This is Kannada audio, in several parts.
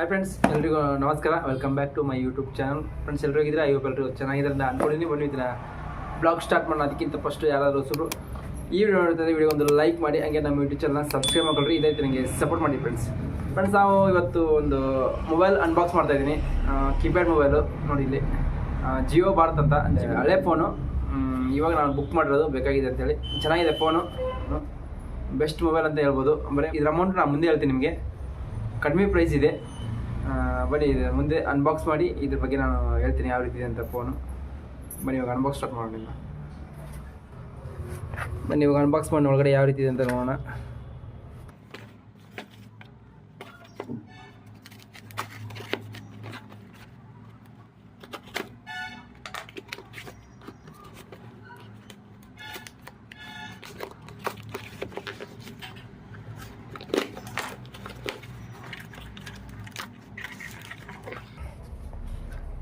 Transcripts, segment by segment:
ಹಾಯ್ ಫ್ರೆಂಡ್ಸ್ ಎಲ್ರಿಗೂ ನಮಸ್ಕಾರ. Welcome back to my YouTube channel friends ಎಲ್ಲರೂ ಹೋಗಿದ್ರೆ ಐವತ್ತು ಎಲ್ಲರೂ ಚೆನ್ನಾಗಿದ್ದಾರೆ ಅಂತ ಬನ್ನಿ ಬಂದಿದ್ದೀರ ಬ್ಲಾಗ್ ಸ್ಟಾರ್ಟ್ ಮಾಡೋಣ. ಅದಕ್ಕಿಂತ ಫಸ್ಟ್ ಯಾರಾದರೂ ಹೊಸರು ಈ ವಿಡಿಯೋ ನೋಡ್ತಾರೆ ವಿಡಿಯೋ ಒಂದು ಲೈಕ್ ಮಾಡಿ ಹಾಗೆ ನಮ್ಮ ಯೂಟ್ಯೂಬ್ ಚಾನಲ್ನ ಸಬ್ಸ್ಕ್ರೈಬ್ ಮಾಡ್ಕೊಳ್ರಿ. ಇದೈತೆ ನನಗೆ ಸಪೋರ್ಟ್ ಮಾಡಿ ಫ್ರೆಂಡ್ಸ್ ಫ್ರೆಂಡ್ಸ್ ನಾವು ಇವತ್ತು ಒಂದು ಮೊಬೈಲ್ ಅನ್ಬಾಕ್ಸ್ ಮಾಡ್ತಾ ಇದ್ದೀನಿ. ಕೀಪ್ಯಾಡ್ ಮೊಬೈಲು ನೋಡಿ ಇಲ್ಲಿ. ಜಿಯೋ ಭಾರತ್ ಅಂತ. ಹಳೆ ಫೋನು ಇವಾಗ ನಾನು ಬುಕ್ ಮಾಡಿರೋದು ಬೇಕಾಗಿದೆ ಅಂತೇಳಿ. ಚೆನ್ನಾಗಿದೆ ಫೋನು ಬೆಸ್ಟ್ ಮೊಬೈಲ್ ಅಂತ ಹೇಳ್ಬೋದು. ಬರೀ ಇದ್ರ ಅಮೌಂಟ್ ನಾನು ಮುಂದೆ ಹೇಳ್ತೀನಿ ನಿಮಗೆ. ಕಡಿಮೆ ಪ್ರೈಸ್ ಇದೆ. ಬನ್ನಿ, ಇದು ಮುಂದೆ ಅನ್ಬಾಕ್ಸ್ ಮಾಡಿ, ಇದ್ರ ಬಗ್ಗೆ ನಾನು ಹೇಳ್ತೀನಿ ಯಾವ ರೀತಿ ಇದೆ ಅಂತ ಫೋನು ಬನ್ನಿ, ಇವಾಗ ಅನ್ಬಾಕ್ಸ್ ಸ್ಟಾರ್ಟ್ ಮಾಡೋಣ. ಬನ್ನಿ, ಇವಾಗ ಅನ್ಬಾಕ್ಸ್ ಮಾಡಿ, ಒಳಗಡೆ ಯಾವ ರೀತಿ ಇದೆ ಅಂತ ನೋಡೋಣ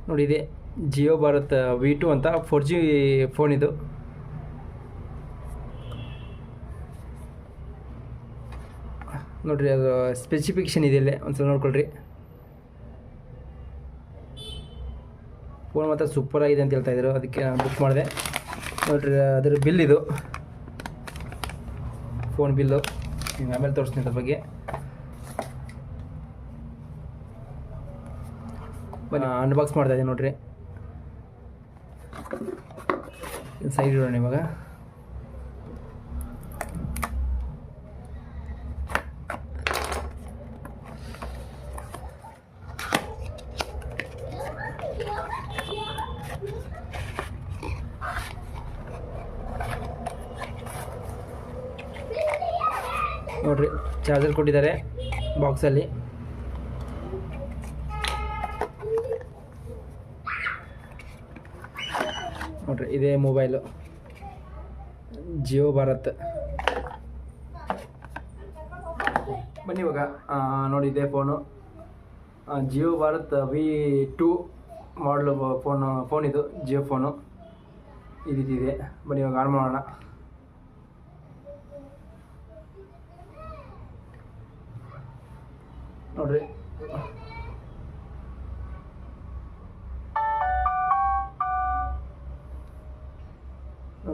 ನೋಡಿ ಇದೆ ಜಿಯೋ ಭಾರತ್ ವಿ ಟು ಅಂತ ಫೋರ್ ಜಿ ಫೋನ್ ಇದು. ನೋಡಿರಿ, ಅದು ಸ್ಪೆಸಿಫಿಕೇಶನ್ ಇದೆ ಇಲ್ಲೇ. ಒಂದ್ಸಲ ನೋಡ್ಕೊಳ್ರಿ. ಫೋನ್ ಮಾತ್ರ ಸೂಪರ್ ಆಗಿದೆ ಅಂತ ಹೇಳ್ತಾ ಇದ್ರು. ಅದಕ್ಕೆ ನಾನು ಬುಕ್ ಮಾಡಿದೆ. ನೋಡಿರಿ ಅದರ ಬಿಲ್ ಇದು. ಫೋನ್ ಬಿಲ್ಲು ಆಮೇಲೆ ತೋರಿಸ್ತೀನಿ ಅದ್ರ ಬಗ್ಗೆ. ಅನ್ಬಾಕ್ಸ್ ಮಾಡ್ತಾ ಇದ್ದೀನಿ ನೋಡ್ರಿ. ಸೈಡ್ ಇಡೋಣ ಇವಾಗ. ನೋಡ್ರಿ ಚಾರ್ಜರ್ ಕೊಟ್ಟಿದ್ದಾರೆ ಬಾಕ್ಸಲ್ಲಿ ನೋಡ್ರಿ, ಇದೇ ಮೊಬೈಲು ಜಿಯೋ ಭಾರತ್. ಬನ್ನಿ ಇವಾಗ ನೋಡಿ ಇದೇ phone Jio Bharat V two ಮಾಡಲು ಫೋನ್ ಫೋನ್ ಇದು, ಜಿಯೋ ಫೋನು ಈ ಬನ್ನಿ ಇವಾಗ ಆನ್ ಮಾಡೋಣ. ನೋಡ್ರಿ.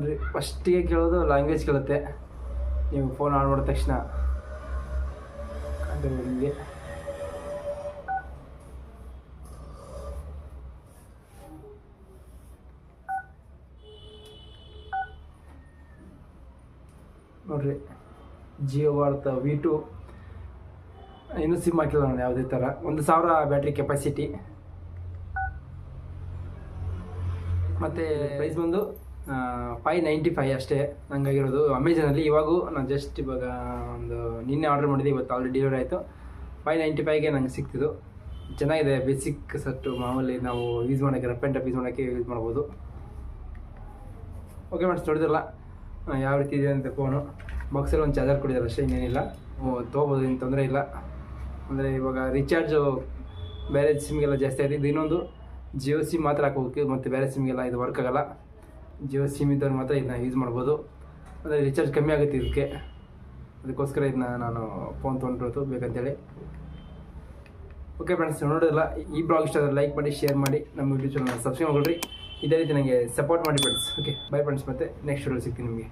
ನೋಡ್ರಿ. ಫಸ್ಟಿಗೆ ಕೇಳೋದು ಲ್ಯಾಂಗ್ವೇಜ್ ಕೇಳುತ್ತೆ. ನೀವು ಫೋನ್ ಆನ್ ಮಾಡಿದ ತಕ್ಷಣ. ಅದು ನಿಮಗೆ ನೋಡ್ರಿ. ಜಿಯೋ ಭಾರತ ವಿ ಟು ಇನ್ನೂ ಸಿಮ್ ಹಾಕಿಲ್ಲ ನಾನು ಯಾವುದೇ ಥರ. ಒಂದು ಸಾವಿರ ಬ್ಯಾಟ್ರಿ ಕೆಪಾಸಿಟಿ ಮತ್ತು ಪ್ರೈಸ್ ಬಂದು ಫೈವ್ ನೈಂಟಿ ಫೈವ್ ಅಷ್ಟೇ ನಂಗಾಗಿರೋದು ಅಮೆಝಾನಲ್ಲಿ ಇವಾಗೂ ನಾನು ಜಸ್ಟ್ ಇವಾಗ ಒಂದು ನಿನ್ನೆ ಆರ್ಡರ್ ಮಾಡಿದ್ದೆ ಇವತ್ತು ಆಲ್ರೆಡಿ ಡೆಲಿವರಿ ಆಯಿತು. ಫೈವ್ ನೈಂಟಿ ಫೈವ್ಗೆ ನಂಗೆ ಸಿಕ್ತಿದ್ದು ಚೆನ್ನಾಗಿದೆ ಬೇಸಿಕ್ ಸೆಟ್ಟು ಮಾಮೂಲಿ ನಾವು ಯೂಸ್ ಮಾಡೋಕ್ಕೆ ರಫ್ ಆ್ಯಂಡ್ ಟಫ್ ಯೂಸ್ ಮಾಡೋಕ್ಕೆ ಯೂಸ್ ಮಾಡ್ಬೋದು. ಓಕೆ ಮೇಡ್ಸ್ ನೋಡಿದ್ರಲ್ಲ ಯಾವ ರೀತಿ ಇದೆ ಅಂತ ಫೋನು ಬಾಕ್ಸಲ್ಲಿ ಒಂದು ಚಾರ್ಜರ್ ಕೊಟ್ಟಿದ್ದಾರೆ ಅಷ್ಟೇ, ಇನ್ನೇನಿಲ್ಲ. ತೊಗೋಬೋದು ಏನು ತೊಂದರೆ ಇಲ್ಲ. ಅಂದರೆ ಇವಾಗ ರೀಚಾರ್ಜು ಬೇರೆ ಸಿಮ್ಗೆಲ್ಲ ಜಾಸ್ತಿ ಆಗಿದೆ ಇನ್ನೊಂದು ಜಿಯೋ ಸಿಮ್ ಮಾತ್ರ ಹಾಕೋಬೇಕು, ಮತ್ತು ಬೇರೆ ಸಿಮ್ಗೆಲ್ಲ ಇದು ವರ್ಕ್ ಆಗಲ್ಲ. ಜಿಯೋ ಸಿಮ್ ಇದ್ದವ್ರು ಮಾತ್ರ ಇದನ್ನ ಯೂಸ್ ಮಾಡ್ಬೋದು. ಅಂದರೆ ರಿಚಾರ್ಜ್ ಕಮ್ಮಿ ಆಗುತ್ತೆ ಇದಕ್ಕೆ. ಅದಕ್ಕೋಸ್ಕರ ಇದನ್ನ ನಾನು ಫೋನ್ ತೊಗೊಂಡಿರೋದು ಬೇಕಂತೇಳಿ. ಓಕೆ ಫ್ರೆಂಡ್ಸ್ ನೋಡೋದಿಲ್ಲ ಈ ಬ್ಲಾಗ್ ಇಷ್ಟ ಆದರೆ ಲೈಕ್ ಮಾಡಿ ಶೇರ್ ಮಾಡಿ, ನಮ್ಮ ಯೂಟ್ಯೂಬ್ ಚಾನಲ್ ಸಬ್ಸ್ಕ್ರೈಬ್ ಮಾಡ್ರಿ ಇದೇ ರೀತಿ ನನಗೆ ಸಪೋರ್ಟ್ ಮಾಡಿ ಫ್ರೆಂಡ್ಸ್ ಓಕೆ ಬೈ ಫ್ರೆಂಡ್ಸ್ ಮತ್ತೆ ನೆಕ್ಸ್ಟ್ ವಿಡಿಯೋ ಸಿಗ್ತೀನಿ ನಿಮಗೆ.